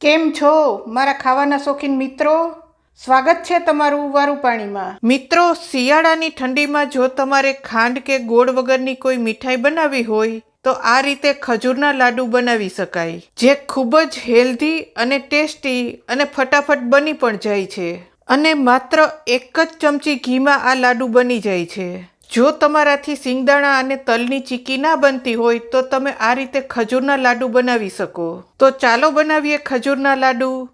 કેમ છો, મારા ખાવાના શોખીન મિત્રો? સ્વાગત છે તમારું વારું પાણીમાં મિત્રો, શિયાળાની ઠંડીમાં જો તમારે ખાંડ કે ગોળ વગરની કોઈ મીઠાઈ બનાવવી હોય, તો આ રીતે ખજૂરના લાડુ બનાવી શકાય, જે ખૂબ જ હેલ્ધી અને ટેસ્ટી અને ફટાફટ બની પણ જાય છે. અને માત્ર એક જ ચમચી ઘીમાં આ લાડુ બની જાય છે. જો તમારાથી સિંગદાણા અને તલની ચીકી ના બનતી હોય, તો તમે આ રીતે ખજૂરના લાડુ બનાવી શકો. તો ચાલો બનાવીએ ખજૂરના લાડુ.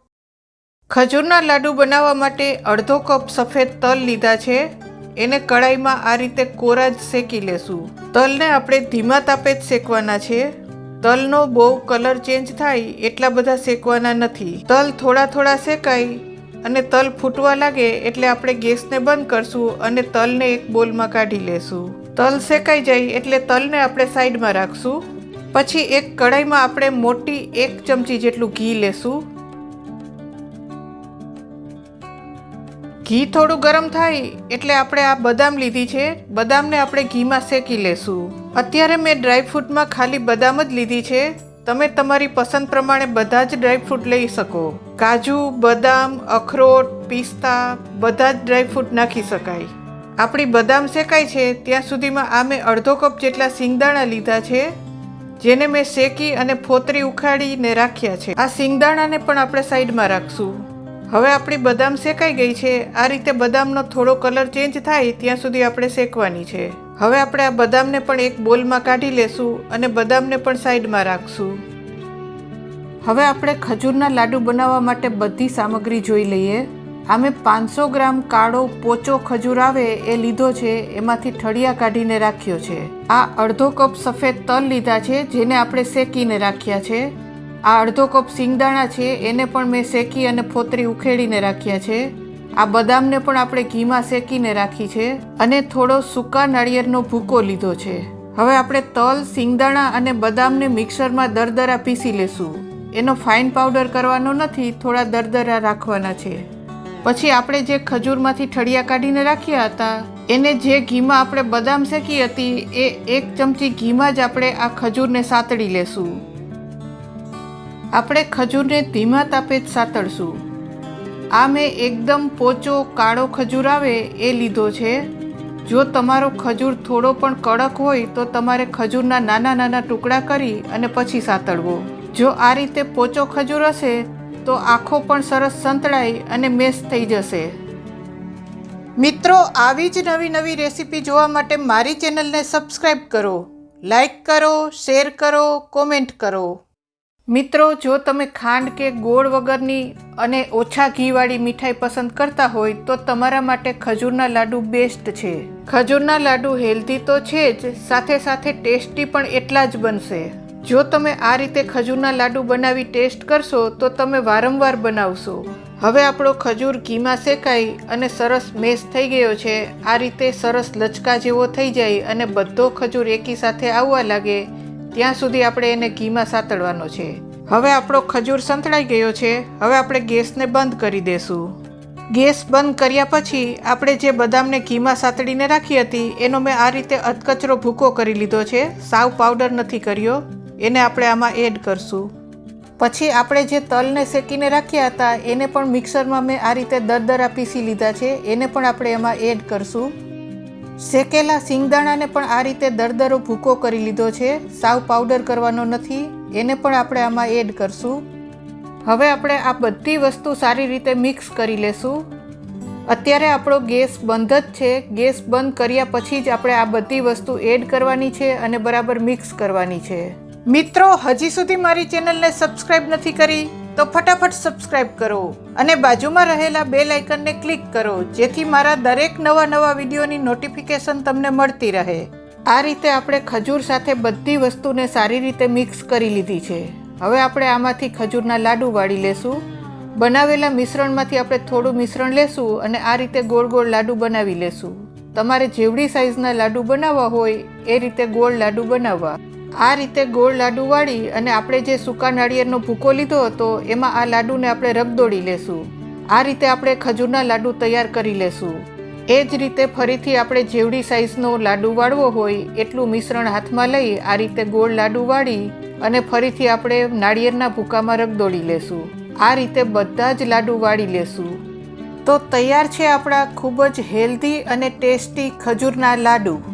ખજૂરના લાડુ બનાવવા માટે અડધો કપ સફેદ તલ લીધા છે. એને કડાઈમાં આ રીતે કોરા જ શેકી લેશું. તલને આપણે ધીમા તાપે જ શેકવાના છે. તલનો બહુ કલર ચેન્જ થાય એટલા બધા શેકવાના નથી. તલ થોડા થોડા શેકાય. અને તલ ફૂટવા લાગે એટલે આપણે ગેસને બંધ કરશું અને તલને એક બોલમાં કાઢી લેશું. તલ શેકાઈ જાય એટલે તલને આપણે સાઈડમાં રાખશું. પછી એક કડાઈમાં આપણે મોટી એક ચમચી જેટલું ઘી લેશું. ઘી થોડું ગરમ થાય એટલે આપણે આ બદામ લીધી છે. બદામને આપણે ઘીમાં શેકી લેશું. અત્યારે મેં ડ્રાયફ્રૂટમાં ખાલી બદામ જ લીધી છે. તમે તમારી પસંદ પ્રમાણે બધા જ ડ્રાયફ્રૂટ લઈ શકો. કાજુ, બદામ, અખરોટ, પિસ્તા, બધા જ ડ્રાયફ્રૂટ નાખી શકાય. આપણી બદામ શેકાય છે, ત્યાં સુધીમાં આ મેં અડધો કપ જેટલા સિંગદાણા લીધા છે, જેને મેં શેકી અને ફોતરી ઉખાડીને રાખ્યા છે. આ સિંગદાણાને પણ આપણે સાઈડમાં રાખશું. હવે આપણી બદામ શેકાઈ ગઈ છે, આ રીતે બદામનો થોડો કલર ચેન્જ થાય ત્યાં સુધી આપણે શેકવાની છે. હવે આપણે આ બદામને પણ એક બોલમાં કાઢી લેશું અને બદામને પણ સાઈડમાં રાખશું. હવે આપણે ખજૂરના લાડુ બનાવવા માટે બધી સામગ્રી જોઈ લઈએ. આમે પાંચસો ગ્રામ કાળો પોચો ખજૂર આવે એ લીધો છે, એમાંથી ઠળિયા કાઢીને રાખ્યો છે. આ અડધો કપ સફેદ તલ લીધા છે, જેને આપણે શેકીને રાખ્યા છે. આ અડધો કપ સિંગદાણા છે, એને પણ મેં શેકી અને ફોતરી ઉખેડીને રાખ્યા છે. આ બદામને પણ આપણે ઘીમાં શેકીને રાખી છે અને થોડો સૂકા નાળિયેરનો ભૂકો લીધો છે. હવે આપણે તલ, સિંગદાણા અને બદામને મિક્સરમાં દરદરા પીસી લેશું. એનો ફાઇન પાવડર કરવાનો નથી, થોડા દરદરા રાખવાના છે. પછી આપણે જે ખજૂરમાંથી ઠળિયા કાઢીને રાખ્યા હતા, એને જે ઘીમાં આપણે બદામ શેકી હતી, એ એક ચમચી ઘીમાં જ આપણે આ ખજૂરને સાતળી લેશું. આપણે ખજૂરને ધીમા તાપે જ સાતળશું. આ મેં એકદમ પોચો કાળો ખજૂર આવે એ લીધો છે. જો તમારો ખજૂર થોડો પણ કડક હોય તો તમારે ખજૂરના નાના નાના ટુકડા કરી અને પછી સાતળવો. જો આ રીતે પોચો ખજૂર હશે તો આખો પણ સરસ સંતળાઈ અને મેસ થઈ જશે. મિત્રો, આવી જ નવી નવી રેસીપી જોવા માટે મારી ચેનલને સબસ્ક્રાઈબ કરો લાઈક કરો, શેર કરો, કોમેન્ટ કરો. મિત્રો, જો તમે ખાંડ કે ગોળ વગરની અને ઓછા ઘીવાળી મીઠાઈ પસંદ કરતા હોય, તો તમારા માટે ખજૂરના લાડુ બેસ્ટ છે. ખજૂરના લાડુ હેલ્ધી તો છે જ, સાથે સાથે ટેસ્ટી પણ એટલા જ બનશે. જો તમે આ રીતે ખજૂરના લાડુ બનાવી ટેસ્ટ કરશો, તો તમે વારંવાર બનાવશો. હવે આપણો ખજૂર ઘીમાં શેકાઈ અને સરસ મેશ થઈ ગયો છે. આ રીતે સરસ લચકા જેવો થઈ જાય અને બધો ખજૂર એકી સાથે આવવા લાગે. ત્યાં સુધી આપણે એને ઘીમાં સાતળવાનો છે. હવે આપણો ખજૂર સંતળાઈ ગયો છે. હવે આપણે ગેસને બંધ કરી દેશું. ગેસ બંધ કર્યા પછી આપણે જે બદામને ઘીમાં સાતળીને રાખી હતી, એનો મેં આ રીતે અધકચરો ભૂકો કરી લીધો છે. સાવ પાવડર નથી કર્યો. એને આપણે આમાં એડ કરશું. પછી આપણે જે તલને શેકીને રાખ્યા હતા, એને પણ મિક્સરમાં મેં આ રીતે દરદરા પીસી લીધા છે. એને પણ આપણે એમાં એડ કરશું. શેકેલા સિંગદાણાને પણ આ રીતે દરદરો ભૂકો કરી લીધો છે. સાવ પાવડર કરવાનો નથી. એને પણ આપણે આમાં એડ કરશું. હવે આપણે આ બધી વસ્તુ સારી રીતે મિક્સ કરી લેશું. અત્યારે આપણો ગેસ બંધ જ છે. ગેસ બંધ કર્યા પછી જ આપણે આ બધી વસ્તુ એડ કરવાની છે અને બરાબર મિક્સ કરવાની છે. મિત્રો, હજી સુધી મારી ચેનલને સબસ્ક્રાઈબ નથી કરી? તો ફટાફટ સબસ્ક્રાઇબ કરો અને બાજુમાં રહેલા બેલ આઇકનને ક્લિક કરો, જેથી મારા દરેક નવા નવા વિડીયોની નોટિફિકેશન તમને મળતી રહે. આ રીતે આપણે ખજૂર સાથે બધી વસ્તુને સારી રીતે મિક્સ કરી લીધી છે. હવે આપણે આમાંથી ખજૂરના લાડુ વાળી લેશું. બનાવેલા મિશ્રણમાંથી આપણે થોડું મિશ્રણ લેશું અને આ રીતે ગોળ ગોળ લાડુ બનાવી લેશું. તમારે જેવડી સાઇઝના લાડુ બનાવવા હોય, એ રીતે ગોળ લાડુ બનાવવા. આ રીતે ગોળ લાડુ વાળી અને આપણે જે સૂકા નાળિયેરનો ભૂકો લીધો હતો, એમાં આ લાડુને આપણે રગદોડી લેશું. આ રીતે આપણે ખજૂરના લાડુ તૈયાર કરી લેશું. એ જ રીતે ફરીથી આપણે જેવડી સાઇઝનો લાડુ વાળવો હોય, એટલું મિશ્રણ હાથમાં લઈ આ રીતે ગોળ લાડુ વાળી અને ફરીથી આપણે નાળિયેરના ભૂકામાં રગદોડી લેશું. આ રીતે બધા જ લાડુ વાળી લેશું. તો તૈયાર છે આપણા ખૂબ જ હેલ્ધી અને ટેસ્ટી ખજૂરના લાડુ.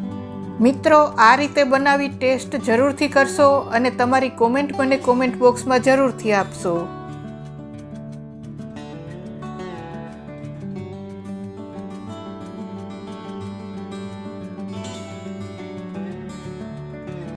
મિત્રો, આ રીતે બનાવી ટેસ્ટ જરૂરથી કરશો અને તમારી કોમેન્ટ મને કોમેન્ટ બોક્સમાં જરૂરથી આપશો.